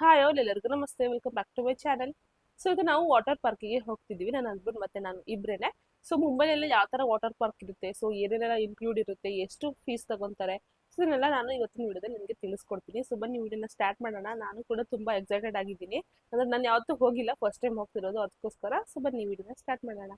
Hi ಅವ್ರು ಎಲ್ಲರಿಗೂ ನಮಸ್ತೆ. Welcome back to my channel so ಇದು ನಾವು ವಾಟರ್ ಪಾರ್ಕಿಗೆ ಹೋಗ್ತಿದ್ದೀವಿ. ನನ್ನ ಹಸ್ಬೆಂಡ್ ಮತ್ತೆ ನಾನು ಇಬ್ರೇನೆ. ಸೊ ಮುಂಬೈನಲ್ಲಿ ಯಾವ ಥರ ವಾಟರ್ ಪಾರ್ಕ್ ಇರುತ್ತೆ? ಸೊ ಏನೆಲ್ಲ ಇನ್ಕ್ಲೂಡ್ ಇರುತ್ತೆ? ಎಷ್ಟು ಫೀಸ್ ತಗೊಂತಾರೆ? ಸೊ ಇದನ್ನೆಲ್ಲ ನಾನು ಇವತ್ತಿನ ವಿಡಿಯೋದಲ್ಲಿ ನಿಮಗೆ ತಿಳಿಸ್ಕೊಡ್ತೀನಿ. ಸೊ ಬನ್ನಿ, ವಿಡಿಯೋನ ಸ್ಟಾರ್ಟ್ ಮಾಡೋಣ. ನಾನು ಕೂಡ ತುಂಬ ಎಕ್ಸೈಟೆಡ್ ಆಗಿದ್ದೀನಿ. ಅಂದರೆ ನಾನು ಯಾವತ್ತೂ ಹೋಗಿಲ್ಲ. ಫಸ್ಟ್ ಟೈಮ್ ಹೋಗ್ತಿರೋದು. ಅದಕ್ಕೋಸ್ಕರ. ಸೊ ಬನ್ನಿ, ವಿಡಿಯೋನ ಸ್ಟಾರ್ಟ್ ಮಾಡೋಣ.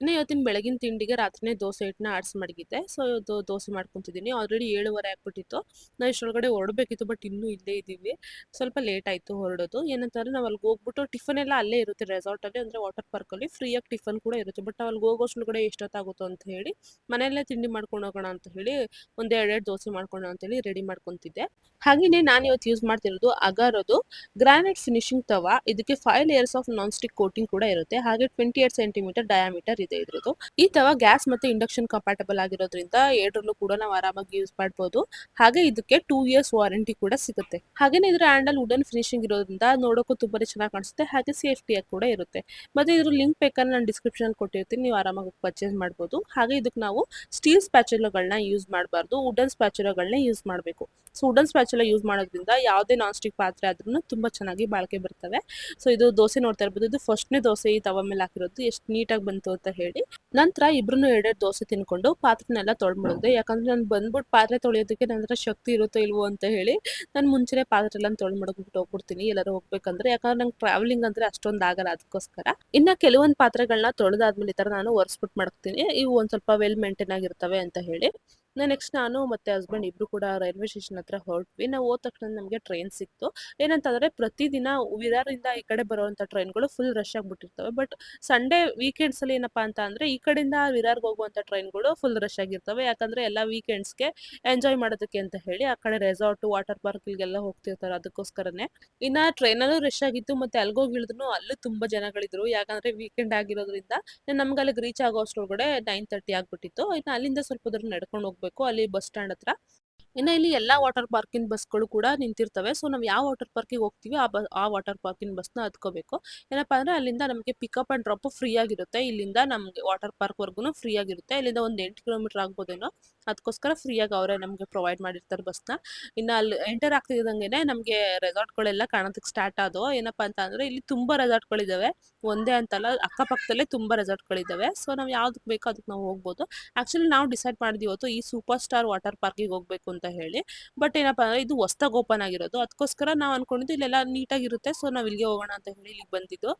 ಇನ್ನು ಇವತ್ತಿನ ಬೆಳಗಿನ ತಿಂಡಿಗೆ ರಾತ್ರಿನೇ ದೋಸೆ ಹಿಟ್ಟನ್ನ ಆಡಿಸಿ ಮಡಗಿದ್ದೆ. ಸೊ, ಇವತ್ತು ದೋಸೆ ಮಾಡ್ಕೊತಿದ್ದೀನಿ. ಆಲ್ರೆಡಿ ಏಳುವರೆ ಆಗ್ಬಿಟ್ಟಿತ್ತು. ನಾವು ಇಷ್ಟೊಳಗಡೆ ಹೊರಡಬೇಕಿತ್ತು, ಬಟ್ ಇನ್ನೂ ಇಲ್ಲೇ ಇದ್ದೀವಿ. ಸ್ವಲ್ಪ ಲೇಟ್ ಆಯಿತು ಹೊರಡೋದು. ಏನಂತಂದ್ರೆ ನಾವು ಅಲ್ಲಿಗೆ ಹೋಗ್ಬಿಟ್ಟು ಟಿಫನ್ ಎಲ್ಲ ಅಲ್ಲೇ ಇರುತ್ತೆ ರೆಸಾರ್ಟಲ್ಲಿ ಅಂದರೆ ವಾಟರ್ ಪಾರ್ಕಲ್ಲಿ ಫ್ರೀಯಾಗಿ ಟಿಫನ್ ಕೂಡ ಇರುತ್ತೆ. ಬಟ್ ಅಲ್ಲಿಗೆ ಹೋಗೋಷ್ಟ್ರೊಳಗಡೆ ಎಷ್ಟೊತ್ತಾಗುತ್ತೋ ಅಂತ ಹೇಳಿ ಮನೆಯಲ್ಲೇ ತಿಂಡಿ ಮಾಡ್ಕೊಂಡು ಹೋಗೋಣ ಅಂತ ಹೇಳಿ ಒಂದು ಎರಡೆರಡು ದೋಸೆ ಮಾಡ್ಕೊಳ್ಳೋಣ ಅಂತೇಳಿ ರೆಡಿ ಮಾಡ್ಕೊತಿದ್ದೆ. ಹಾಗೆಯೇ ನಾನು ಇವತ್ತು ಯೂಸ್ ಮಾಡ್ತಿರೋದು ಅಗಾರೋದು. ಗ್ರಾನೈಟ್ ಫಿನಿಶಿಂಗ್ ತವಾ. ಇದಕ್ಕೆ five layers of non stick coating ಕೂಡ ಇರುತ್ತೆ. ಹಾಗೆ ಟ್ವೆಂಟಿ ಏಟ್ ಸೆಂಟಿಮೀಟರ್ ಡಯಾಮೀಟರ್ ಇದೆ ಇದ್ರದ್ದು. ಈ ತವ ಗ್ಯಾಸ್ ಮತ್ತೆ ಇಂಡಕ್ಷನ್ ಕಂಪ್ಯಾಟಬಲ್ ಆಗಿರೋದ್ರಿಂದ ಎರಡರಲ್ಲೂ ಕೂಡ ನಾವು ಆರಾಮಾಗಿ ಯೂಸ್ ಮಾಡಬಹುದು ಹಾಗೆ ಇದಕ್ಕೆ ಟೂ ಇಯರ್ಸ್ ವಾರಂಟಿ ಕೂಡ ಸಿಗುತ್ತೆ. ಹಾಗೇನೆ ಇದ್ರ ಹ್ಯಾಂಡಲ್ ವುಡನ್ ಫಿನಿಶಿಂಗ್ ಇರೋದ್ರಿಂದ ನೋಡೋಕು ತುಂಬಾನೇ ಚೆನ್ನಾಗಿ ಕಾಣಿಸುತ್ತೆ. ಹಾಗೆ ಸೇಫ್ಟಿಯಾಗಿ ಕೂಡ ಇರುತ್ತೆ. ಮತ್ತೆ ಇದ್ರ ಲಿಂಕ್ ಬೇಕಾದ್ರೆ ನಾನು ಡಿಸ್ಕ್ರಿಪ್ಷನ್ ಕೊಟ್ಟಿರ್ತೀನಿ. ನೀವು ಆರಾಮಾಗಿ ಪರ್ಚೇಸ್ ಮಾಡಬಹುದು ಹಾಗೆ ಇದಕ್ಕೆ ನಾವು ಸ್ಟೀಲ್ ಸ್ಪ್ಯಾಚುಲಗಳನ್ನ ಯೂಸ್ ಮಾಡಬಾರ್ದು. ವುಡನ್ ಸ್ಪ್ಯಾಚುಲಗಳನ್ನ ಯೂಸ್ ಮಾಡಬೇಕು. ಸೊ ವುಡನ್ ಸ್ಪ್ಯಾಚುಲ ಯೂಸ್ ಮಾಡೋದ್ರಿಂದ ಯಾವುದೇ ನಾನ್ ಸ್ಟಿಕ್ ಪಾತ್ರೆ ಆದ್ರೂ ತುಂಬಾ ಚೆನ್ನಾಗಿ ಬಾಳಿಕೆ ಬರ್ತವೆ. ಸೊ ಇದು ದೋಸೆ ನೋಡ್ತಾ ಇರ್ಬೋದು. ಇದು ಫಸ್ಟ್ನೇ ದೋಸೆ ಈ ತವ ಮೇಲೆ ಹಾಕಿರೋದು. ಎಷ್ಟು ನೀಟಾಗಿ ಬಂತು ಅಂತ ಹೇಳಿ. ನಂತರ ಇಬ್ರು ಎರಡೆರಡು ದೋಸೆ ತಿನ್ಕೊಂಡು ಪಾತ್ರೆನೆಲ್ಲ ತೊಳ್ಬಿಡಿದೆ ಯಾಕಂದ್ರೆ ನಾನು ಬಂದ್ಬಿಟ್ಟು ಪಾತ್ರೆ ತೊಳೆಯೋದಕ್ಕೆ ನಂತರ ಶಕ್ತಿ ಇರುತ್ತೋ ಇಲ್ವೋ ಅಂತ ಹೇಳಿ ನಾನು ಮುಂಚೆನೆ ಪಾತ್ರೆ ಎಲ್ಲ ತೊಳ್ಮಡಗ್ಬಿಟ್ಟು ಹೋಗ್ಬಿಡ್ತೀನಿ. ಎಲ್ಲರೂ ಹೋಗ್ಬೇಕಂದ್ರೆ. ಯಾಕಂದ್ರೆ ನಂಗೆ ಟ್ರಾವೆಲಿಂಗ್ ಅಂದ್ರೆ ಅಷ್ಟೊಂದು ಆಗಲ್ಲ ಅದಕ್ಕೋಸ್ಕರ. ಇನ್ನ ಕೆಲವೊಂದು ಪಾತ್ರೆಗಳನ್ನ ತೊಳೆದಾದ್ಮೇಲೆ ಈ ತರ ನಾನು ಒರೆಸ್ಬಿಟ್ಟು ಮಾಡ್ತೀನಿ. ಇವು ಒಂದ್ ಸ್ವಲ್ಪ ವೆಲ್ ಮೇಂಟೈನ್ ಆಗಿರ್ತವೆ ಅಂತ ಹೇಳಿ. ನೆಕ್ಸ್ಟ್ ನಾನು ಮತ್ತೆ ಹಸ್ಬೆಂಡ್ ಇಬ್ರು ಕೂಡ ರೈಲ್ವೆ ಸ್ಟೇಷನ್ ಹತ್ರ ಹೊರಟ್ವಿ. ನಾವು ಹೋದ ತಕ್ಷಣ ನಮಗೆ ಟ್ರೈನ್ ಸಿಕ್ತು. ಏನಂತಂದ್ರೆ ಪ್ರತಿದಿನ ವಿರಾರಿಂದ ಈ ಕಡೆ ಬರುವಂತ ಟ್ರೈನ್ಗಳು ಫುಲ್ ರಶ್ ಆಗಿಬಿಟ್ಟಿರ್ತವೆ. ಬಟ್ ಸಂಡೇ ವೀಕೆಂಡ್ಸ್ ಅಲ್ಲಿ ಏನಪ್ಪಾ ಅಂತ ಅಂದ್ರೆ ಈ ಕಡೆಯಿಂದ ವಿರಾರ್ಗೆ ಹೋಗುವಂತ ಟ್ರೈನ್ಗಳು ಫುಲ್ ರಶ್ ಆಗಿರ್ತವೆ. ಯಾಕಂದ್ರೆ ಎಲ್ಲ ವೀಕೆಂಡ್ಸ್ಗೆ ಎಂಜಾಯ್ ಮಾಡೋದಕ್ಕೆ ಅಂತ ಹೇಳಿ ಆ ಕಡೆ ರೆಸಾರ್ಟ್ ವಾಟರ್ ಪಾರ್ಕ್ ಗೆಲ್ಲ ಹೋಗ್ತಿರ್ತಾರೆ ಅದಕ್ಕೋಸ್ಕರನೇ. ಇನ್ನ ಟ್ರೈನಲ್ಲೂ ರಶ್ ಆಗಿತ್ತು. ಮತ್ತೆ ಅಲ್ಗೋಗಿ ಇಳಿದ್ರು ಅಲ್ಲೂ ತುಂಬಾ ಜನಗಳಿದ್ರು. ಯಾಕಂದ್ರೆ ವೀಕೆಂಡ್ ಆಗಿರೋದ್ರಿಂದ ನಮ್ಗೆ ಅಲ್ಲಿಗೆ ರೀಚ್ ಆಗೋ ಅಷ್ಟೊಳಗಡೆ ನೈನ್ ತರ್ಟಿ ಆಗ್ಬಿಟ್ಟಿತ್ತು. ಇನ್ನು ಅಲ್ಲಿಂದ ಸ್ವಲ್ಪ ದೂರ ನಡ್ಕೊಂಡು ಹೋಗ್ಬೇಕು ಅಲ್ಲಿ ಬಸ್ ಸ್ಟ್ಯಾಂಡ್ ಹತ್ರ. ಇನ್ನ ಇಲ್ಲಿ ಎಲ್ಲಾ ವಾಟರ್ ಪಾರ್ಕಿನ ಬಸ್ಗಳು ಕೂಡ ನಿಂತಿರ್ತವೆ. ಸೊ ನಾವು ಯಾವ ವಾಟರ್ ಪಾರ್ಕಿಗೆ ಹೋಗ್ತೀವಿ ಆ ಬಸ್ ಆ ವಾಟರ್ ಪಾರ್ಕಿನ ಬಸ್ನ ಹತ್ಕೋಬೇಕು. ಏನಪ್ಪಾ ಅಂದ್ರೆ ಅಲ್ಲಿಂದ ನಮಗೆ ಪಿಕಪ್ ಅಂಡ್ ಡ್ರಾಪ್ ಫ್ರೀ ಆಗಿರುತ್ತೆ ಇಲ್ಲಿಂದ ನಮ್ಗೆ ವಾಟರ್ ಪಾರ್ಕ್ ವರ್ಗುನು ಫ್ರೀ ಆಗಿರುತ್ತೆ ಇಲ್ಲಿಂದ ಒಂದ್ ಎಂಟು ಕಿಲೋಮೀಟರ್ ಆಗ್ಬೋದೇನೋ. ಅದಕ್ಕೋಸ್ಕರ ಫ್ರೀಯಾಗಿ ಅವರೇ ನಮಗೆ ಪ್ರೊವೈಡ್ ಮಾಡಿರ್ತಾರೆ ಬಸ್ನ ಇನ್ನ ಅಲ್ಲಿ ಎಂಟರ್ ಆಗ್ತಿದ್ದಂಗೆ ನಮಗೆ ರೆಸಾರ್ಟ್ಗಳೆಲ್ಲ ಕಾಣೋದಕ್ಕೆ ಸ್ಟಾರ್ಟ್ ಆದವು. ಏನಪ್ಪ ಅಂತ ಅಂದರೆ ಇಲ್ಲಿ ತುಂಬಾ ರೆಸಾರ್ಟ್ಗಳಿದ್ದಾವೆ ಒಂದೇ ಅಂತಲ್ಲ, ಅಕ್ಕಪಕ್ಕದಲ್ಲೇ ತುಂಬಾ ರೆಸಾರ್ಟ್ಗಳಿದ್ದಾವೆ ಸೊ ನಾವು ಯಾವ್ದಕ್ಕೆ ಬೇಕೋ ಅದಕ್ಕೆ ನಾವು ಹೋಗ್ಬೋದು. ಆಕ್ಚುಲಿ ನಾವು ಡಿಸೈಡ್ ಮಾಡಿದ್ವಿ ಇವತ್ತು ಈ ಸೂಪರ್ ಸ್ಟಾರ್ ವಾಟರ್ ಪಾರ್ಕಿಗೆ ಹೋಗ್ಬೇಕು ಅಂತ ಹೇಳಿ. ಬಟ್ ಏನಪ್ಪ ಅಂದ್ರೆ ಇದು ಹೊಸ್ದಾಗಿ ಓಪನ್ ಆಗಿರೋದು. ಅದಕ್ಕೋಸ್ಕರ ನಾವು ಅನ್ಕೊಂಡಿದ್ದು ಇಲ್ಲೆಲ್ಲ ನೀಟಾಗಿರುತ್ತೆ ಸೊ ನಾವು ಇಲ್ಲಿಗೆ ಹೋಗೋಣ ಅಂತ ಹೇಳಿ ಇಲ್ಲಿಗೆ ಬಂದಿದ್ದು.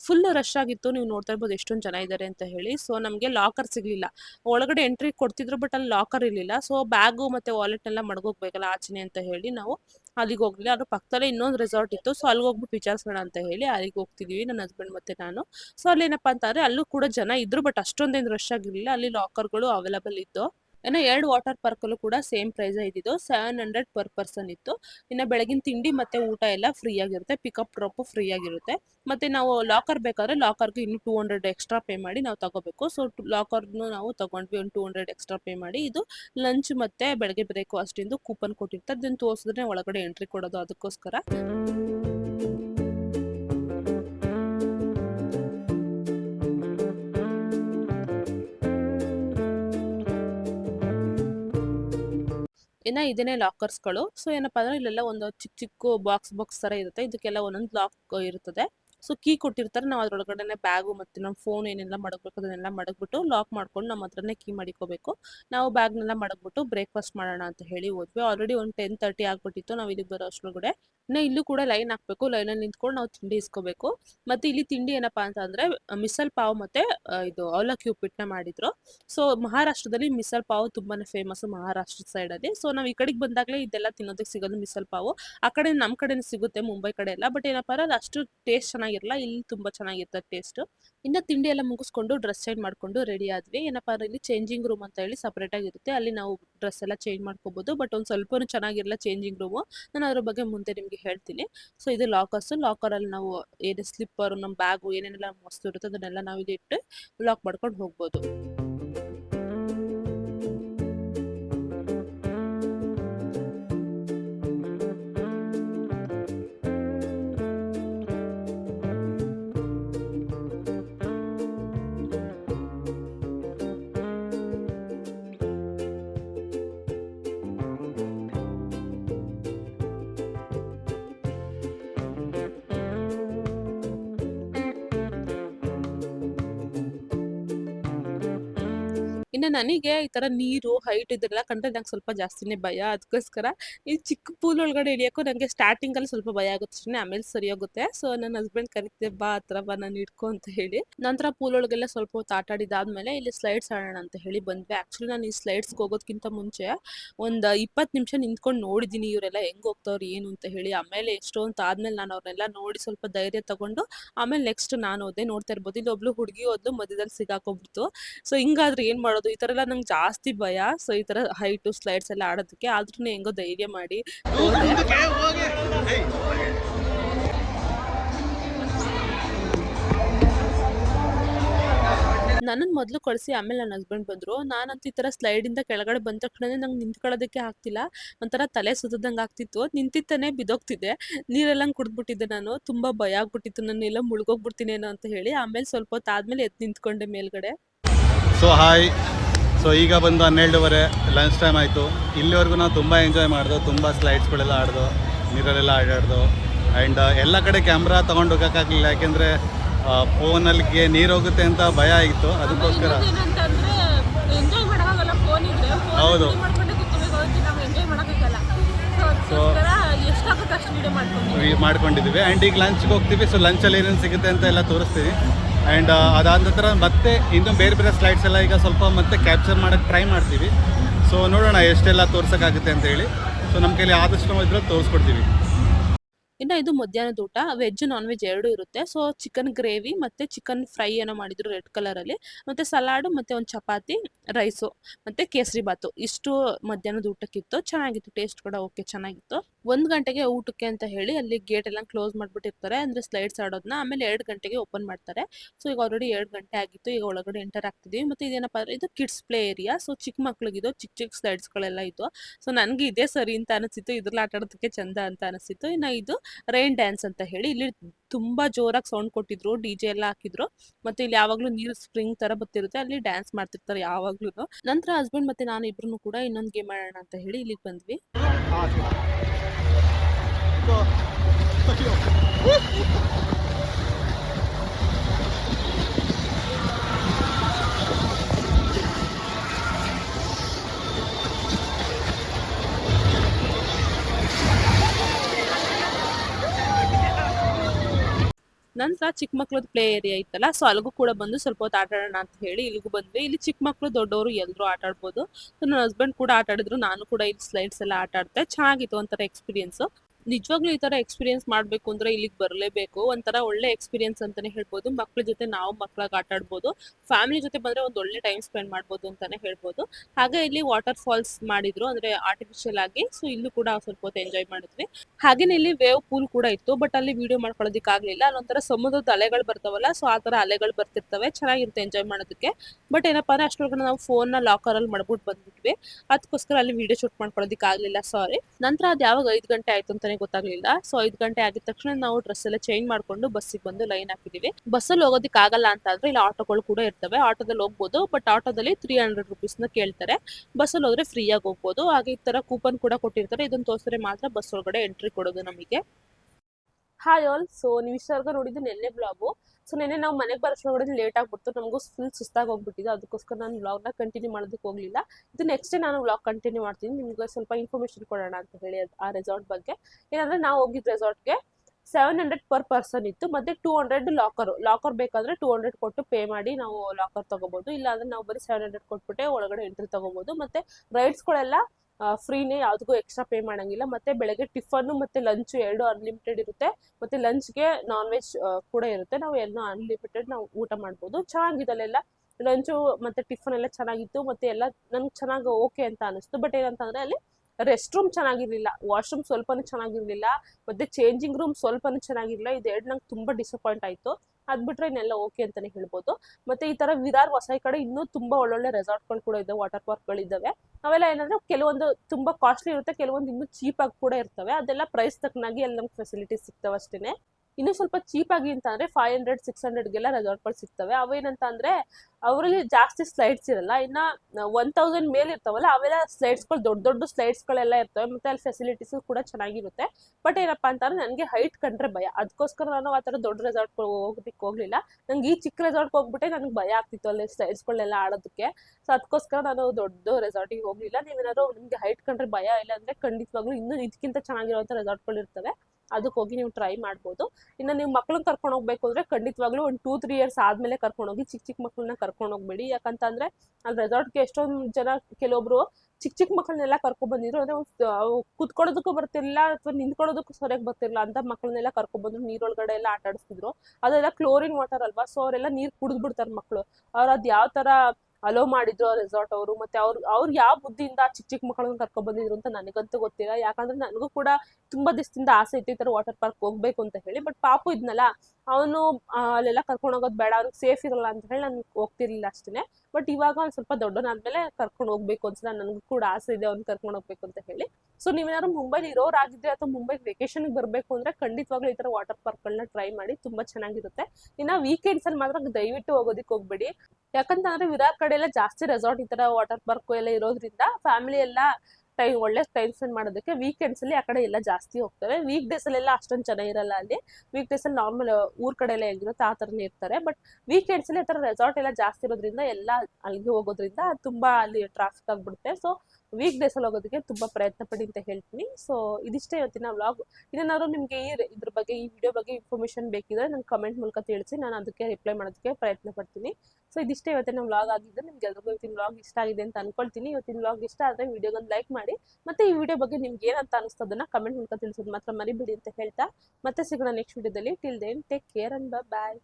ಫುಲ್ ರಶ್ ಆಗಿತ್ತು, ನೀವು ನೋಡ್ತಾ ಇರ್ಬೋದು ಎಷ್ಟೊಂದು ಜನ ಇದ್ದಾರೆ ಅಂತ ಹೇಳಿ. ಸೊ ನಮಗೆ ಲಾಕರ್ ಸಿಗಲಿಲ್ಲ. ಒಳಗಡೆ ಎಂಟ್ರಿ ಕೊಡ್ತಿದ್ರು ಬಟ್ ಅಲ್ಲಿ ಲಾಕರ್ ಇರಲಿಲ್ಲ. ಸೊ ಬ್ಯಾಗು ಮತ್ತೆ ವಾಲೆಟ್ ಎಲ್ಲ ಮಡಗೋಗ್ಬೇಕಲ್ಲ ಆಚೆನೆ ಅಂತ ಹೇಳಿ ನಾವು ಅಲ್ಲಿಗೆ ಹೋಗಲಿಲ್ಲ. ಅದ್ರ ಪಕ್ಕದಲ್ಲೇ ಇನ್ನೊಂದು ರೆಸಾರ್ಟ್ ಇತ್ತು. ಸೊ ಅಲ್ಲಿಗೆ ಹೋಗ್ಬಿಟ್ಟು ವಿಚಾರಿಸೋಣ ಅಂತ ಹೇಳಿ ಅಲ್ಲಿಗೆ ಹೋಗ್ತಿದೀವಿ ನನ್ನ ಹಸ್ಬೆಂಡ್ ಮತ್ತೆ ನಾನು. ಸೊ ಅಲ್ಲಿ ಏನಪ್ಪಾ ಅಂತಂದ್ರೆ, ಅಲ್ಲೂ ಕೂಡ ಜನ ಇದ್ರು ಬಟ್ ಅಷ್ಟೊಂದೇನು ರಶ್ ಆಗಿರಲಿಲ್ಲ. ಅಲ್ಲಿ ಲಾಕರ್ಗಳು ಅವೈಲಬಲ್ ಇತ್ತು. ಇನ್ನು ಎರಡು ವಾಟರ್ ಪಾರ್ಕ್ ಅಲ್ಲೂ ಕೂಡ ಸೇಮ್ ಪ್ರೈಸ್ ಇದ್ದಿದ್ದು. ಸೆವೆನ್ ಹಂಡ್ರೆಡ್ ಪರ್ ಪರ್ಸನ್ ಇತ್ತು. ಇನ್ನು ಬೆಳಗಿನ ತಿಂಡಿ ಮತ್ತೆ ಊಟ ಎಲ್ಲ ಫ್ರೀ ಆಗಿರುತ್ತೆ. ಪಿಕಪ್ ಡ್ರಾಪ್ ಫ್ರೀ ಆಗಿರುತ್ತೆ. ಮತ್ತೆ ನಾವು ಲಾಕರ್ ಬೇಕಾದ್ರೆ ಲಾಕರ್ಗೆ ಇನ್ನು ಟೂ ಹಂಡ್ರೆಡ್ ಎಕ್ಸ್ಟ್ರಾ ಪೇ ಮಾಡಿ ನಾವು ತಗೋಬೇಕು. ಸೊ ಲಾಕರ್ನು ನಾವು ತಗೊಂಡ್ವಿ ಒಂದು ಟೂ ಹಂಡ್ರೆಡ್ ಎಕ್ಸ್ಟ್ರಾ ಪೇ ಮಾಡಿ. ಇದು ಲಂಚ್ ಮತ್ತೆ ಬೆಳಗ್ಗೆ ಬ್ರೇಕ್ ಅಷ್ಟಿಂದು ಕೂಪನ್ ಕೊಟ್ಟಿರ್ತಾರೆ. ಅದನ್ನ ತೋರಿಸಿದ್ರೆ ಒಳಗಡೆ ಎಂಟ್ರಿ ಕೊಡೋದು ಅದಕ್ಕೋಸ್ಕರ. ಇನ್ನ ಇದನ್ನೇ ಲಾಕರ್ಸ್ಗಳು. ಸೊ ಏನಪ್ಪಾ ಅಂದ್ರೆ ಇಲ್ಲೆಲ್ಲ ಒಂದು ಚಿಕ್ಕ ಚಿಕ್ಕ ಬಾಕ್ಸ್ ಬಾಕ್ಸ್ ತರ ಇರುತ್ತೆ. ಇದಕ್ಕೆಲ್ಲ ಒಂದೊಂದು ಲಾಕ್ ಇರ್ತದೆ ಸೊ ಕೀ ಕೊಟ್ಟಿರ್ತಾರೆ. ನಾವು ಅದ್ರೊಳಗಡೆ ಬ್ಯಾಗು ಮತ್ತೆ ನಮ್ಮ ಫೋನ್ ಏನೆಲ್ಲ ಮಡಗ್ಬೇಕು, ಅದನ್ನೆಲ್ಲ ಮಡಗ್ಬಿಟ್ಟು ಲಾಕ್ ಮಾಡ್ಕೊಂಡು ನಮ್ಮ ಹತ್ರನೇ ಕೀ ಮಾಡಿಕೋಬೇಕು. ನಾವು ಬ್ಯಾಗ್ನೆಲ್ಲ ಮಡಗ್ಬಿಟ್ಟು ಬ್ರೇಕ್ಫಾಸ್ಟ್ ಮಾಡೋಣ ಅಂತ ಹೇಳಿ ಹೋದ್ವಿ. ಆಲ್ರೆಡಿ ಒಂದು ಟೆನ್ ತರ್ಟಿ ಆಗ್ಬಿಟ್ಟಿತ್ತು. ನಾವು ಇಲ್ಲಿಗೆ ಬರೋ ಅಷ್ಟೊಳಗಡೆ ಇನ್ನು ಇಲ್ಲೂ ಕೂಡ ಲೈನ್ ಹಾಕ್ಬೇಕು. ಲೈನಲ್ಲಿ ನಿಂತ್ಕೊಂಡು ನಾವು ತಿಂಡಿ ಇಸ್ಕೋಬೇಕು. ಮತ್ತೆ ಇಲ್ಲಿ ತಿಂಡಿ ಏನಪ್ಪಾ ಅಂತ ಅಂದ್ರೆ ಮಿಸಲ್ ಪಾವ್ ಮತ್ತೆ ಇದು ಅವಲಕ್ಕಿ ಉಪ್ಪಿಟ್ಟನ್ನ ಮಾಡಿದ್ರು. ಸೊ ಮಹಾರಾಷ್ಟ್ರದಲ್ಲಿ ಮಿಸಲ್ ಪಾವ್ ತುಂಬಾನೇ ಫೇಮಸ್ ಮಹಾರಾಷ್ಟ್ರ ಸೈಡ್ ಅಲ್ಲಿ. ಸೊ ನಾವು ಈ ಕಡೆಗೆ ಬಂದಾಗಲೇ ಇದೆಲ್ಲ ತಿನ್ನೋದಕ್ಕೆ ಸಿಗೋದು ಮಿಸಲ್ ಪಾವು. ಆ ಕಡೆ ನಮ್ಮ ಕಡೆ ಸಿಗುತ್ತೆ, ಮುಂಬೈ ಕಡೆ ಎಲ್ಲ. ಬಟ್ ಏನಪ್ಪ ಅಂದ್ರೆ ಅಷ್ಟು ಟೇಸ್ಟ್ ಚೆನ್ನಾಗಿರಲ್ಲ, ಇಲ್ಲಿ ತುಂಬಾ ಚೆನ್ನಾಗಿರ್ತದೆ ಟೇಸ್ಟ್ ಇನ್ನ ತಿಂಡಿ ಎಲ್ಲ ಮುಗಿಸ್ಕೊಂಡು ಡ್ರೆಸ್ ಚೇಂಜ್ ಮಾಡ್ಕೊಂಡು ರೆಡಿ ಆದ್ವಿ. ಏನಪ್ಪಾ ಅಂದ್ರೆ, ಇಲ್ಲಿ ಚೇಂಜಿಂಗ್ ರೂಮ್ ಅಂತ ಹೇಳಿ ಸೆಪರೇಟ್ ಆಗಿರುತ್ತೆ ಅಲ್ಲಿ ನಾವು ಡ್ರೆಸ್ ಎಲ್ಲ ಚೇಂಜ್ ಮಾಡ್ಕೋಬಹುದು ಬಟ್ ಒಂದ್ ಸ್ವಲ್ಪ ಚೆನ್ನಾಗಿರಲ್ಲ ಚೇಂಜಿಂಗ್ ರೂಮ್ ನಾನು ಅದ್ರ ಬಗ್ಗೆ ಮುಂದೆ ನಿಮಗೆ ಹೇಳ್ತೀನಿ. ಸೊ ಇದು ಲಾಕರ್ಸ್ ಲಾಕರ್ ಅಲ್ಲಿ ನಾವು ಏನೇ ಸ್ಲಿಪ್ಪರ್ ನಮ್ಮ ಬ್ಯಾಗು ಏನೇನೆಲ್ಲ ವಸ್ತು ಇರುತ್ತೆ, ಅದನ್ನೆಲ್ಲ ನಾವು ಇಲ್ಲಿ ಇಟ್ಟು ಲಾಕ್ ಮಾಡ್ಕೊಂಡು ಹೋಗ್ಬೋದು. ಇನ್ನು ನನಗೆ ಈ ತರ ನೀರು ಹೈಟ್ ಇದೆಲ್ಲ ಕಂಡ್ರೆ ನಂಗೆ ಸ್ವಲ್ಪ ಜಾಸ್ತಿನೇ ಭಯ. ಅದಕ್ಕೋಸ್ಕರ ಈ ಚಿಕ್ಕ ಪೂಲ್ ಒಳಗಡೆ ಇಳಿಯೋಕ್ಕೂ ನನಗೆ ಸ್ಟಾರ್ಟಿಂಗ್ ಅಲ್ಲಿ ಸ್ವಲ್ಪ ಭಯ ಆಗುತ್ತೆ. ಆಮೇಲೆ ಸರಿ ಹೋಗುತ್ತೆ ಸೊ ನನ್ನ ಹಸ್ಬೆಂಡ್ ಕರಿತೆ ಬಾ ಹತ್ರ ಬಾ, ನಾನು ಹಿಡ್ಕೊ ಅಂತ ಹೇಳಿ. ನಂತರ ಪೂಲ್ ಒಳಗೆಲ್ಲ ಸ್ವಲ್ಪ ಹೊತ್ತು ಆಟ ಆಡಿದಾದ್ಮೇಲೆ ಇಲ್ಲಿ ಸ್ಲೈಡ್ಸ್ ಆಡೋಣ ಅಂತ ಹೇಳಿ ಬಂದ್ವಿ. ಆಕ್ಚುಲಿ ನಾನು ಈ ಸ್ಲೈಡ್ಸ್ಗೆ ಹೋಗೋದಕ್ಕಿಂತ ಮುಂಚೆ ಒಂದು ಇಪ್ಪತ್ತು ನಿಮಿಷ ನಿಂತ್ಕೊಂಡು ನೋಡಿದ್ದೀನಿ ಇವರೆಲ್ಲ ಹೆಂಗ್ ಹೋಗ್ತಾವ್ರು, ಏನು ಅಂತ ಹೇಳಿ. ಆಮೇಲೆ ಎಷ್ಟೊಂದು ಆದ್ಮೇಲೆ ನಾನು ಅವ್ರನ್ನೆಲ್ಲ ನೋಡಿ ಸ್ವಲ್ಪ ಧೈರ್ಯ ತಗೊಂಡು ಆಮೇಲೆ ನೆಕ್ಸ್ಟ್ ನಾನು ಹೋದೆ. ನೋಡ್ತಾ ಇರ್ಬೋದು. ಇಲ್ಲಿ ಒಬ್ಳು ಹುಡುಗಿ ಹೋದ್ಲು, ಮಧ್ಯದಲ್ಲಿ ಸಿಗಾಕೊಂಡ್ಬಿಡ್ತು ಸೊ ಹಿಂಗಾದ್ರೆ ಏನ್ ಮಾಡೋದು? ಈ ತರ ಎಲ್ಲ ನಂಗೆ ಜಾಸ್ತಿ ಭಯ. ಸೊ ಈ ತರ ಹೈಟು ಸ್ಲೈಡ್ಸ್ ಎಲ್ಲ ಆಡೋದಕ್ಕೆ ಆದ್ರೂ ಹೆಂಗೋ ಧೈರ್ಯ ಮಾಡಿ ನನ್ನ ನನ್ನನ್ನು ಮೊದಲು ಕಳಿಸಿ ಆಮೇಲೆ ನನ್ನ ಹಸ್ಬೆಂಡ್ ಬಂದರು. ನಾನಂತೂ ಈ ಥರ ಸ್ಲೈಡಿಂದ ಕೆಳಗಡೆ ಬಂದ ತಕ್ಷಣ ನಂಗೆ ನಿಂತ್ಕೊಳ್ಳೋದಕ್ಕೆ ಆಗ್ತಿಲ್ಲ. ಒಂಥರ ತಲೆ ಸುತ್ತದಂಗೆ ಆಗ್ತಿತ್ತು. ನಿಂತಿತ್ತಾನೆ ಬಿದೋಗ್ತಿದ್ದೆ ನೀರೆಲ್ಲ ಕುಡಿದ್ಬಿಟ್ಟಿದ್ದೆ ನಾನು. ತುಂಬ ಭಯ ಆಗ್ಬಿಟ್ಟಿತ್ತು. ನಾನೆಲ್ಲ ಮುಳುಗೋಗ್ಬಿಡ್ತೀನೇನೋ ಅಂತ ಹೇಳಿ ಆಮೇಲೆ ಸ್ವಲ್ಪ ಹೊತ್ತು ಆದಮೇಲೆ ಎದ್ದು ನಿಂತ್ಕೊಂಡೆ ಮೇಲ್ಗಡೆ. ಸೊ ಹಾಯ್ ಸೊ ಈಗ ಬಂದು ಹನ್ನೆರಡುವರೆ ಲಂಚ್ ಟೈಮ್ ಆಯಿತು. ಇಲ್ಲಿವರೆಗೂ ನಾವು ತುಂಬ ಎಂಜಾಯ್ ಮಾಡಿದೆ ತುಂಬ ಸ್ಲೈಡ್ಸ್ಗಳೆಲ್ಲ ಆಡ್ದು ನೀರಲ್ಲೆಲ್ಲ ಆಡಾಡ್ದು. ಆ್ಯಂಡ್ ಎಲ್ಲ ಕಡೆ ಕ್ಯಾಮ್ರಾ ತೊಗೊಂಡು ಹೋಗೋಕ್ಕಾಗಲಿಲ್ಲ ಯಾಕೆಂದರೆ ಫೋನಲ್ಲಿಗೆ ನೀರು ಹೋಗುತ್ತೆ ಅಂತ ಭಯ ಆಯಿತು ಅದಕ್ಕೋಸ್ಕರ. ಹೌದು. ಸೊ ಮಾಡ್ಕೊಂಡಿದ್ದೀವಿ. ಆ್ಯಂಡ್ ಈಗ ಲಂಚ್ಗೆ ಹೋಗ್ತೀವಿ. ಸೊ ಲಂಚಲ್ಲಿ ಏನೇನು ಸಿಗುತ್ತೆ ಅಂತ ಎಲ್ಲ ತೋರಿಸ್ತೀವಿ ಆ್ಯಂಡ್ ಅದಾದ ನಂತರ ಮತ್ತೆ ಇನ್ನೂ ಬೇರೆ ಬೇರೆ ಸ್ಲೈಡ್ಸ್ ಎಲ್ಲ ಈಗ ಸ್ವಲ್ಪ ಮತ್ತೆ ಕ್ಯಾಪ್ಚರ್ ಮಾಡೋಕ್ಕೆ ಟ್ರೈ ಮಾಡ್ತೀವಿ. ಸೊ ನೋಡೋಣ ಎಷ್ಟೆಲ್ಲ ತೋರ್ಸೋಕ್ಕಾಗುತ್ತೆ ಅಂತ ಹೇಳಿ. ಸೊ ನಮ್ಮ ಕೈಲಿ ಆದಷ್ಟು ಇದ್ರೆ ತೋರಿಸ್ಕೊಡ್ತೀವಿ. ಇನ್ನು ಇದು ಮಧ್ಯಾಹ್ನದ ಊಟ ವೆಜ್ ನಾನ್ ವೆಜ್ ಎರಡು ಇರುತ್ತೆ. ಸೊ ಚಿಕನ್ ಗ್ರೇವಿ ಮತ್ತೆ ಚಿಕನ್ ಫ್ರೈ ಏನೋ ಮಾಡಿದ್ರು ರೆಡ್ ಕಲರಲ್ಲಿ ಮತ್ತೆ ಸಲಾಡು ಮತ್ತೆ ಒಂದು ಚಪಾತಿ ರೈಸು ಮತ್ತೆ ಕೇಸರಿ ಬಾತು. ಇಷ್ಟು ಮಧ್ಯಾಹ್ನದ ಊಟಕ್ಕಿತ್ತು. ಚೆನ್ನಾಗಿತ್ತು. ಟೇಸ್ಟ್ ಕೂಡ ಓಕೆ ಚೆನ್ನಾಗಿತ್ತು. ಒಂದು ಗಂಟೆಗೆ ಊಟಕ್ಕೆ ಅಂತ ಹೇಳಿ ಅಲ್ಲಿ ಗೇಟ್ ಎಲ್ಲ ಕ್ಲೋಸ್ ಮಾಡಿಬಿಟ್ಟಿರ್ತಾರೆ ಅಂದರೆ ಸ್ಲೈಡ್ಸ್ ಆಡೋದನ್ನ ಆಮೇಲೆ ಎರಡು ಗಂಟೆಗೆ ಓಪನ್ ಮಾಡ್ತಾರೆ. ಸೊ ಈಗ ಆಲ್ರೆಡಿ ಎರಡು ಗಂಟೆ ಆಗಿತ್ತು. ಈಗ ಒಳಗಡೆ ಎಂಟರ್ ಆಗ್ತಿದ್ವಿ. ಮತ್ತೆ ಇದೇನಪ್ಪ ಅಂದರೆ ಇದು ಕಿಡ್ಸ್ ಪ್ಲೇ ಏರಿಯಾ ಸೊ ಚಿಕ್ಕ ಮಕ್ಳಿಗಿದು ಚಿಕ್ಕ ಚಿಕ್ಕ ಸ್ಲೈಡ್ಸ್ಗಳೆಲ್ಲ ಇತ್ತು. ಸೊ ನನಗೆ ಇದೇ ಸರಿ ಅಂತ ಅನಿಸಿತ್ತು. ಇದ್ರಲ್ಲಿ ಆಟ ಆಡೋದಕ್ಕೆ ಚಂದ ಅಂತ ಅನಿಸಿತ್ತು. ಇನ್ನು ಇದು ರೈನ್ ಡ್ಯಾನ್ಸ್ ಅಂತ ಹೇಳಿ ಇಲ್ಲಿ ತುಂಬಾ ಜೋರಾಗಿ ಸೌಂಡ್ ಕೊಟ್ಟಿದ್ರು ಡಿ ಜೆ ಎಲ್ಲ ಹಾಕಿದ್ರು. ಮತ್ತೆ ಇಲ್ಲಿ ಯಾವಾಗ್ಲೂ ನೀರು ಸ್ಪ್ರಿಂಗ್ ತರ ಬರ್ತಿರುತ್ತೆ, ಅಲ್ಲಿ ಡ್ಯಾನ್ಸ್ ಮಾಡ್ತಿರ್ತಾರೆ ಯಾವಾಗ್ಲೂ ನಂತರ ಹಸ್ಬೆಂಡ್ ಮತ್ತೆ ನಾನು ಇಬ್ರು ಕೂಡ ಇನ್ನೊಂದು ಗೇಮ್ ಆಡೋಣ ಅಂತ ಹೇಳಿ ಇಲ್ಲಿಗೆ ಬಂದ್ವಿ. ನಂತರ ಚಿಕ್ಕ ಮಕ್ಳದ್ದು ಪ್ಲೇ ಏರಿಯಾ ಇತ್ತಲ್ಲ ಸೊ ಅಲ್ಲಿಗೂ ಕೂಡ ಬಂದು ಸ್ವಲ್ಪ ಹೊತ್ತು ಆಟ ಆಡೋಣ ಅಂತ ಹೇಳಿ ಇಲ್ಲಿಗೂ ಬಂದ್ವಿ. ಇಲ್ಲಿ ಚಿಕ್ಕ ಮಕ್ಳು ದೊಡ್ಡವರು ಎಲ್ಲರೂ ಆಟ ಆಡ್ಬೋದು. ಸೊ ನನ್ನ ಹಸ್ಬೆಂಡ್ ಕೂಡ ಆಟ ಆಡಿದ್ರು, ನಾನು ಕೂಡ ಇಲ್ಲಿ ಸ್ಲೈಡ್ಸ್ ಎಲ್ಲ ಆಟ ಆಡ್ತೆ ಚೆನ್ನಾಗಿತ್ತು ಒಂಥರ ಎಕ್ಸ್ಪೀರಿಯನ್ಸ್ ನಿಜವಾಗ್ಲೂ ಈ ತರ ಎಕ್ಸ್ಪೀರಿಯನ್ಸ್ ಮಾಡ್ಬೇಕು ಅಂದ್ರೆ ಇಲ್ಲಿಗೆ ಬರಲೇಬೇಕು. ಒಂಥರ ಒಳ್ಳೆ ಎಕ್ಸ್ಪೀರಿಯನ್ಸ್ ಅಂತಾನೆ ಹೇಳ್ಬೋದು. ಮಕ್ಳ ಜೊತೆ ನಾವು ಮಕ್ಳಾಗ ಆಟ ಆಡ್ಬೋದು ಫ್ಯಾಮಿಲಿ ಜೊತೆ ಬಂದ್ರೆ ಒಂದು ಒಳ್ಳೆ ಟೈಮ್ ಸ್ಪೆಂಡ್ ಮಾಡ್ಬೋದು ಅಂತಾನೆ ಹೇಳ್ಬೋದು. ಹಾಗೆ ಇಲ್ಲಿ ವಾಟರ್ ಫಾಲ್ಸ್ ಮಾಡಿದ್ರು, ಅಂದ್ರೆ ಆರ್ಟಿಫಿಷಿಯಲ್ ಆಗಿ ಸೊ ಇಲ್ಲೂ ಕೂಡ ಸ್ವಲ್ಪ ಹೊತ್ತು ಎಂಜಾಯ್ ಮಾಡಿದ್ವಿ. ಹಾಗೇನೆ ಇಲ್ಲಿ ವೇವ್ ಪೂಲ್ ಕೂಡ ಇತ್ತು ಬಟ್ ಅಲ್ಲಿ ವಿಡಿಯೋ ಮಾಡ್ಕೊಳ್ಳೋದಕ್ಕೆ ಆಗ್ಲಿಲ್ಲ. ಅಲ್ಲೊಂಥರ ಸಮುದ್ರದ ಅಲೆಗಳು ಬರ್ತಾವಲ್ಲ ಸೊ ಆ ತರ ಅಲೆಗಳು ಬರ್ತಿರ್ತವೆ. ಚೆನ್ನಾಗಿರುತ್ತೆ ಎಂಜಾಯ್ ಮಾಡೋದಕ್ಕೆ. ಬಟ್ ಏನಪ್ಪಾ ಅಂದ್ರೆ ಅಷ್ಟೊಳಗಡೆ ನಾವು ಫೋನ್ನ ಲಾಕರ್ ಅಲ್ಲಿ ಮಾಡ್ಬಿಟ್ಟು ಬಂದ್ಬಿಟ್ವಿ. ಅದಕ್ಕೋಸ್ಕರ ಅಲ್ಲಿ ವಿಡಿಯೋ ಶೂಟ್ ಮಾಡ್ಕೊಳ್ಳೋದಕ್ಕೆ ಆಗ್ಲಿಲ್ಲ ಸಾರಿ ನಂತರ ಅದು ಯಾವಾಗ ಐದು ಗಂಟೆ ಆಯ್ತು ಅಂತಾನೆ ಗೊತ್ತಾಗ್ಲಿಲ್ಲ. ಸೊ ಐದು ಗಂಟೆ ಆಗಿದ ತಕ್ಷಣ ನಾವು ಡ್ರೆಸ್ ಎಲ್ಲ ಚೇಂಜ್ ಮಾಡ್ಕೊಂಡು ಬಸ್ಸಿಗೆ ಬಂದು ಲೈನ್ ಹಾಕಿದೀವಿ. ಬಸ್ಸಲ್ಲಿ ಹೋಗೋದಕ್ಕೆ ಆಗಲ್ಲ ಅಂತ ಆದ್ರೆ ಇಲ್ಲಿ ಆಟೋಗಳು ಕೂಡ ಇರ್ತವೆ. ಆಟೋದಲ್ಲಿ ಹೋಗ್ಬೋದು ಬಟ್ ಆಟೋದಲ್ಲಿ ತ್ರೀ ಹಂಡ್ರೆಡ್ ರುಪೀಸ್ನ ಕೇಳ್ತಾರೆ. ಬಸ್ಸಲ್ಲಿ ಹೋದ್ರೆ ಫ್ರೀ ಆಗಿ ಹೋಗ್ಬೋದು. ಹಾಗೆ ಈ ತರ ಕೂಪನ್ ಕೂಡ ಕೊಟ್ಟಿರ್ತಾರೆ. ಇದನ್ನ ತೋರಿಸಿದ್ರೆ ಮಾತ್ರ ಬಸ್ ಒಳಗಡೆ ಎಂಟ್ರಿ ಕೊಡೋದು ನಮಗೆ. ಹಾಯ್ ಆಲ್ ಸೊ ನೀವು ಇಷ್ಟವರೆಗೂ ನೋಡಿದ್ದು ನೆನ್ನೆ ಬ್ಲಾಗು ಸೊ ನೆನ್ನೆ ನಾವು ಮನೆಗೆ ಬರೋಷ್ರೊಳಗಡೆ ಲೇಟ್ ಆಗಿಬಿಡ್ತು. ನಮಗೂ ಫುಲ್ ಸುಸ್ತಾಗಿ ಹೋಗ್ಬಿಟ್ಟಿದೆ. ಅದಕ್ಕೋಸ್ಕರ ನಾನು ವ್ಲಾಗ್ನ ಕಂಟಿನ್ಯೂ ಮಾಡೋದಕ್ಕೆ ಹೋಗಲಿಲ್ಲ. ಇದು ನೆಕ್ಸ್ಟ್ ಡೇ ನಾನು ವ್ಲಾಗ್ ಕಂಟಿನ್ಯೂ ಮಾಡ್ತೀನಿ. ನಿಮ್ಗೆ ಸ್ವಲ್ಪ ಇನ್ಫಾರ್ಮೇಷನ್ ಕೊಡೋಣ ಅಂತ ಹೇಳಿ ಆ ರೆಸಾರ್ಟ್ ಬಗ್ಗೆ. ಏನಂದ್ರೆ ನಾವು ಹೋಗಿದ್ದ ರೆಸಾರ್ಟ್ಗೆ ಸೆವೆನ್ ಹಂಡ್ರೆಡ್ ಪರ್ ಪರ್ಸನ್ ಇತ್ತು. ಮತ್ತೆ ಟೂ ಹಂಡ್ರೆಡ್ ಲಾಕರ್ ಲಾಕರ್ ಬೇಕಾದ್ರೆ ಟೂ ಹಂಡ್ರೆಡ್ ಕೊಟ್ಟು ಪೇ ಮಾಡಿ ನಾವು ಲಾಕರ್ ತಗೋಬಹುದು ಇಲ್ಲ ಅಂದ್ರೆ ನಾವು ಬರೀ ಸೆವೆನ್ ಹಂಡ್ರೆಡ್ ಕೊಟ್ಬಿಟ್ಟೆ ಒಳಗಡೆ ಎಂಟ್ರಿ ತಗೋಬಹುದು ಮತ್ತೆ ರೈಡ್ಸ್ಗಳೆಲ್ಲ ಫ್ರೀನೇ ಯಾವುದಕ್ಕೂ ಎಕ್ಸ್ಟ್ರಾ ಪೇ ಮಾಡಂಗಿಲ್ಲ. ಮತ್ತೆ ಬೆಳಗ್ಗೆ ಟಿಫನ್, ಮತ್ತೆ ಲಂಚ್ ಎರಡು ಅನ್ಲಿಮಿಟೆಡ್ ಇರುತ್ತೆ. ಮತ್ತೆ ಲಂಚ್ಗೆ ನಾನ್ ವೆಜ್ ಕೂಡ ಇರುತ್ತೆ. ನಾವು ಎಲ್ಲ ಅನ್ಲಿಮಿಟೆಡ್ ನಾವು ಊಟ ಮಾಡ್ಬೋದು. ಚೆನ್ನಾಗಿದೆ ಅಲ್ಲೆಲ್ಲ ಲಂಚು ಮತ್ತೆ ಟಿಫನ್ ಎಲ್ಲ ಚೆನ್ನಾಗಿತ್ತು. ಮತ್ತೆ ಎಲ್ಲ ನಂಗೆ ಚೆನ್ನಾಗಿ ಓಕೆ ಅಂತ ಅನಿಸ್ತು. ಬಟ್ ಏನಂತಂದರೆ ಅಲ್ಲಿ ರೆಸ್ಟ್ ರೂಮ್ ಚೆನ್ನಾಗಿರ್ಲಿಲ್ಲ. ವಾಶ್ರೂಮ್ ಸ್ವಲ್ಪನೂ ಚೆನ್ನಾಗಿರ್ಲಿಲ್ಲ. ಮತ್ತೆ ಚೇಂಜಿಂಗ್ ರೂಮ್ ಸ್ವಲ್ಪನೂ ಚೆನ್ನಾಗಿರ್ಲಿಲ್ಲ. ಇದೆರಡು ನಂಗೆ ತುಂಬಾ ಡಿಸಪಾಯಿಂಟ್ ಆಯ್ತು. ಅದ್ ಬಿಟ್ರೆ ಇನ್ನೆಲ್ಲ ಓಕೆ ಅಂತಾನೆ ಹೇಳ್ಬೋದು. ಮತ್ತೆ ಈ ತರ ವಿರಾರ್ ಹೊಸ ಕಡೆ ಇನ್ನೂ ತುಂಬಾ ಒಳ್ಳೊಳ್ಳೆ ರೆಸಾರ್ಟ್ಗಳು ಕೂಡ ಇದೆ ವಾಟರ್ ಪಾರ್ಕ್ಗಳು ಇದಾವೆ. ಅವೆಲ್ಲ ಏನಂದ್ರೆ ಕೆಲವೊಂದು ತುಂಬಾ ಕಾಸ್ಟ್ಲಿ ಇರುತ್ತೆ, ಕೆಲವೊಂದು ಇನ್ನೂ ಚೀಪ್ ಆಗಿ ಕೂಡ ಇರ್ತವೆ. ಅದೆಲ್ಲ ಪ್ರೈಸ್ ತಕ್ಕನಾಗಿ ಅಲ್ಲಿ ನಮ್ಗೆ ಫೆಸಿಲಿಟೀಸ್ ಸಿಗ್ತಾವೆ ಇನ್ನೂ ಸ್ವಲ್ಪ ಚೀಪ್ ಆಗಿ ಅಂತ ಅಂದ್ರೆ ಫೈವ್ ಹಂಡ್ರೆಡ್ ಸಿಕ್ಸ್ ಹಂಡ್ರೆಡ್ಗೆಲ್ಲ ರೆಸಾರ್ಟ್ಗಳು ಸಿಗ್ತವೆ. ಅವೇನಂತ ಅಂದ್ರೆ ಅವರಲ್ಲಿ ಜಾಸ್ತಿ ಸ್ಲೈಡ್ಸ್ ಇರಲ್ಲ. ಇನ್ನ ಒನ್ ತೌಸಂಡ್ ಮೇಲೆ ಇರ್ತಾವಲ್ಲ, ಅವೆಲ್ಲ ಸ್ಲೈಡ್ಸ್ಗಳು ದೊಡ್ಡ ದೊಡ್ಡ ಸ್ಲೈಡ್ಸ್ಗಳೆಲ್ಲ ಇರ್ತವೆ. ಮತ್ತೆ ಅಲ್ಲಿ ಫೆಸಿಲಿಟೀಸ್ ಕೂಡ ಚೆನ್ನಾಗಿರುತ್ತೆ. ಬಟ್ ಏನಪ್ಪ ಅಂತಂದ್ರೆ ನನಗೆ ಹೈಟ್ ಕಂಡ್ರೆ ಭಯ. ಅದಕ್ಕೋಸ್ಕರ ನಾನು ಆ ಥರ ದೊಡ್ಡ ರೆಸಾರ್ಟ್ ಹೋಗೋದಕ್ಕೆ ಹೋಗ್ಲಿಲ್ಲ. ನಂಗೆ ಈ ಚಿಕ್ಕ ರೆಸಾರ್ಟ್ಗೆ ಹೋಗ್ಬಿಟ್ಟೆ ನನಗೆ ಭಯ ಆಗ್ತಿತ್ತು ಅಲ್ಲಿ ಗಳೆಲ್ಲ ಆಡೋದಕ್ಕೆ. ಸೊ ಅದಕ್ಕೋಸ್ಕರ ನಾನು ದೊಡ್ಡ ರೆಸಾರ್ಟಿಗೆ ಹೋಗ್ಲಿಲ್ಲ. ನೀವೇನಾದ್ರು ನಿಮ್ಗೆ ಹೈಟ್ ಕಂಡ್ರೆ ಭಯ? ಇಲ್ಲ ಅಂದ್ರೆ ಖಂಡಿತವಾಗ್ಲೂ ಇನ್ನೂ ಇದಕ್ಕಿಂತ ಚೆನ್ನಾಗಿರುವಂಥ ರೆಸಾರ್ಟ್ಗಳು ಇರ್ತವೆ. ಅದಕ್ಕೆ ಹೋಗಿ ನೀವು ಟ್ರೈ ಮಾಡ್ಬೋದು. ಇನ್ನು ನೀವು ಮಕ್ಕಳನ್ನ ಕರ್ಕೊಂಡು ಹೋಗ್ಬೇಕು ಅಂದರೆ ಖಂಡಿತವಾಗ್ಲೂ ಒಂದು ಟೂ ತ್ರೀ ಇಯರ್ಸ್ ಆದಮೇಲೆ ಕರ್ಕೊಂಡು ಹೋಗಿ ಚಿಕ್ಕ ಚಿಕ್ಕ ಮಕ್ಕಳನ್ನ ಕರ್ಕೊಂಡು ಹೋಗ್ಬೇಡಿ. ಯಾಕಂತಂದ್ರೆ ಅಲ್ಲಿ ರೆಸಾರ್ಟ್ಗೆ ಎಷ್ಟೊಂದು ಜನ ಕೆಲವೊಬ್ರು ಚಿಕ್ಕ ಚಿಕ್ಕ ಮಕ್ಕಳನ್ನೆಲ್ಲ ಕರ್ಕೊಂಡ್ ಬಂದಿದ್ರು ಅಂದ್ರೆ ಕುತ್ಕೊಳ್ಳೋದಕ್ಕೂ ಬರ್ತಿರ್ಲಿಲ್ಲ ಅಥವಾ ನಿಂತ್ಕೊಳ್ಳೋದಕ್ಕೂ ಸರಿಯಾಗಿ ಬರ್ತಿರ್ಲಿಲ್ಲ ಅಂತ ಮಕ್ಕಳನ್ನೆಲ್ಲ ಕರ್ಕೊಂಡ್ ಬಂದು ನೀರೊಳಗಡೆ ಎಲ್ಲ ಆಟ ಆಡಿಸ್ತಿದ್ರು ಅದೆಲ್ಲ ಕ್ಲೋರಿನ್ ವಾಟರ್ ಅಲ್ವಾ? ಸೊ ಅವರೆಲ್ಲ ನೀರು ಕುಡಿದ್ಬಿಡ್ತಾರೆ ಮಕ್ಕಳು ಅವ್ರು ಅದು ಯಾವ ತರ ಅಲೋ ಮಾಡಿದ್ರು ಆ ರೆಸಾರ್ಟ್ ಅವರು, ಮತ್ತೆ ಅವ್ರು ಅವ್ರು ಯಾವ ಬುದ್ಧಿಯಿಂದ ಚಿಕ್ಕ ಚಿಕ್ಕ ಮಕ್ಕಳನ್ನ ಕರ್ಕೊಂಡ್ ಬಂದಿದ್ರು ಅಂತ ನನಗಂತೂ ಗೊತ್ತಿಲ್ಲ. ಯಾಕಂದ್ರೆ ನನಗೂ ಕೂಡ ತುಂಬಾ ದಿವಸದಿಂದ ಆಸೆ ಇತ್ತು ಈ ತರ ವಾಟರ್ ಪಾರ್ಕ್ ಹೋಗ್ಬೇಕು ಅಂತ ಹೇಳಿ ಬಟ್ ಪಾಪು ಇದ್ನಲ್ಲ, ಅವನು ಅಲ್ಲೆಲ್ಲ ಕರ್ಕೊಂಡು ಹೋಗೋದು ಬೇಡ ಅವ್ರಿಗೆ ಸೇಫ್ ಇರಲ್ಲ ಅಂತ ಹೇಳಿ ನಾನು ಹೋಗ್ತಿರ್ಲಿಲ್ಲ ಅಷ್ಟೇ ಬಟ್ ಇವಾಗ ಒಂದು ಸ್ವಲ್ಪ ದೊಡ್ಡನಾದ್ಮೇಲೆ ಕರ್ಕೊಂಡು ಹೋಗ್ಬೇಕು ಅಂತ ನನಗೂ ಕೂಡ ಆಸೆ ಇದೆ, ಅವ್ನು ಕರ್ಕೊಂಡು ಹೋಗ್ಬೇಕು ಅಂತ ಹೇಳಿ. ಸೊ ನೀವೇನಾದ್ರು ಮುಂಬೈಲಿ ಇರೋರಾಗಿದ್ರೆ ಅಥವಾ ಮುಂಬೈಗೆ ವೆಕೇಶನ್ಗೆ ಬರಬೇಕು ಅಂದ್ರೆ ಖಂಡಿತವಾಗ್ಲೂ ಈ ತರ ವಾಟರ್ ಪಾರ್ಕ್ಗಳನ್ನ ಟ್ರೈ ಮಾಡಿ, ತುಂಬಾ ಚೆನ್ನಾಗಿರುತ್ತೆ. ಇನ್ನ ವೀಕೆಂಡ್ಸ್ ಅಲ್ಲಿ ಮಾತ್ರ ದಯವಿಟ್ಟು ಹೋಗೋದಕ್ಕೆ ಹೋಗ್ಬೇಡಿ. ಯಾಕಂತಂದ್ರೆ ವಿರಾರ್ ಕಡೆ ಎಲ್ಲ ಜಾಸ್ತಿ ರೆಸಾರ್ಟ್ ಈ ತರ ವಾಟರ್ ಪಾರ್ಕ್ ಎಲ್ಲ ಇರೋದ್ರಿಂದ ಫ್ಯಾಮಿಲಿ ಎಲ್ಲ ಟೈಮ್ ಒಳ್ಳೆ ಟೈಮ್ ಸ್ಪೆಂಡ್ ಮಾಡೋದಕ್ಕೆ ವೀಕೆಂಡ್ಸ್ ಅಲ್ಲಿ ಆ ಕಡೆ ಎಲ್ಲ ಜಾಸ್ತಿ ಹೋಗ್ತವೆ. ವೀಕ್ ಡೇಸ್ ಅಲ್ಲೆಲ್ಲ ಅಷ್ಟೊಂದು ಚೆನ್ನಾಗಿರಲ್ಲ ಅಲ್ಲಿ. ವೀಕ್ ಡೇಸ್ ಅಲ್ಲಿ ನಾರ್ಮಲ್ ಊರ್ ಕಡೆ ಎಲ್ಲ ಹೆಂಗಿರುತ್ತೆ ಆ ಥರನೇ ಇರ್ತಾರೆ. ಬಟ್ ವೀಕೆಂಡ್ಸ್ ಅಲ್ಲಿ ಆ ಥರ ರೆಸಾರ್ಟ್ ಎಲ್ಲ ಜಾಸ್ತಿ ಇರೋದ್ರಿಂದ ಎಲ್ಲ ಅಲ್ಲಿಗೆ ಹೋಗೋದ್ರಿಂದ ತುಂಬಾ ಅಲ್ಲಿ ಟ್ರಾಫಿಕ್ ಆಗಿಬಿಡುತ್ತೆ. ಸೊ ವೀಕ್ ಡೇಸ್ ಅಲ್ಲಿ ಹೋಗೋದಕ್ಕೆ ತುಂಬಾ ಪ್ರಯತ್ನ ಪಡಿ ಅಂತ ಹೇಳ್ತೀನಿ. ಸೊ ಇದಿಷ್ಟೇ ಇವತ್ತಿನ ವ್ಲಾಗ್ ಇದನ್ನಾದ್ರು ನಿಮ್ಗೆ ಈ ಇದ್ರ ಬಗ್ಗೆ, ಈ ವಿಡಿಯೋ ಬಗ್ಗೆ ಇನ್ಫಾರ್ಮೇಷನ್ ಬೇಕಿದ್ರೆ ನಂಗೆ ಕಮೆಂಟ್ ಮೂಲಕ ತಿಳಿಸಿ. ನಾನು ಅದಕ್ಕೆ ರಿಪ್ಲೈ ಮಾಡೋದಕ್ಕೆ ಪ್ರಯತ್ನ ಪಡ್ತೀನಿ. ಸೊ ಇದಿಷ್ಟೇ ಇವತ್ತಿನ ವ್ಲಾಗ್ ಆಗಿದ್ದು. ನಿಮ್ಗೆ ಎಲ್ರಿಗೂ ಇವತ್ತಿನ ವ್ಲಾಗ್ ಇಷ್ಟ ಆಗಿದೆ ಅಂತ ಅನ್ಕೊಳ್ತೀನಿ. ಇವತ್ತಿನ ವ್ಲಾಗ್ ಇಷ್ಟ ಆದರೆ ವಿಡಿಯೋಗೊಂದು ಲೈಕ್ ಮಾಡಿ. ಮತ್ತೆ ಈ ವಿಡಿಯೋ ಬಗ್ಗೆ ನಿಮ್ಗೆ ಏನಂತ ಅನಿಸ್ತು ಅದನ್ನ ಕಮೆಂಟ್ ಮೂಲಕ ತಿಳಿಸೋದು ಮಾತ್ರ ಮರಿಬೇಡಿ ಅಂತ ಹೇಳ್ತಾ. ಮತ್ತೆ ಸಿಗೋಣ ನೆಕ್ಸ್ಟ್ ವಿಡಿಯೋದಲ್ಲಿ till then take care and bye